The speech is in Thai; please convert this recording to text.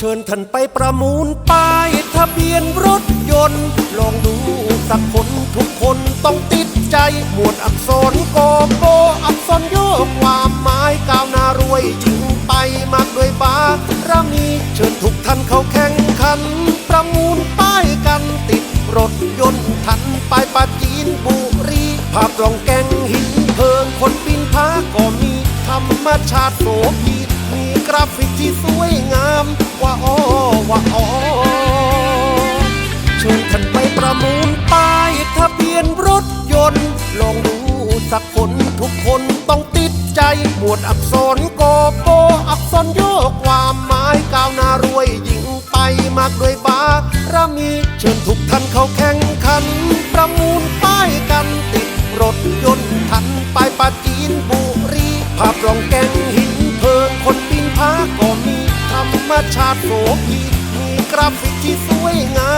เชิญท่านไปประมูลป้ายทะเบียนรถยนต์ ลองดูสักคนทุกคนต้องติดใจ หมวดอักษรโกโกอักษรโยกความหมายก้าวหน้ารวยยิ่งไปมากด้วยบารมีเชิญทุกท่านเข้าแข่งขัน ประมูลป้ายกันติดรถยนต์ทันไปปาจีนบุรีภาพกล่องแกงหินเพิงคนปีนผาก็มีธรรมชาติโสพี กราฟิกที่สวยงามว่าอ้อว่าอ้อชิญท่านไปประมูลป้ายทะเบียนรถยนต์ ลองดูสักคนทุกคนต้องติดใจ หมวดอักษรโกโกอักษรโยกความหมายก้าวหน้ารวยยิ่งไปมากด้วยบารมีเชิญทุกท่านเข้าแข่งขัน ประมูลป้ายกันติดรถยนต์ทันไปปาจีนบุรีภาพรองแกงหิ รมชาติโสภีมีกราฟิกที่สวยงาม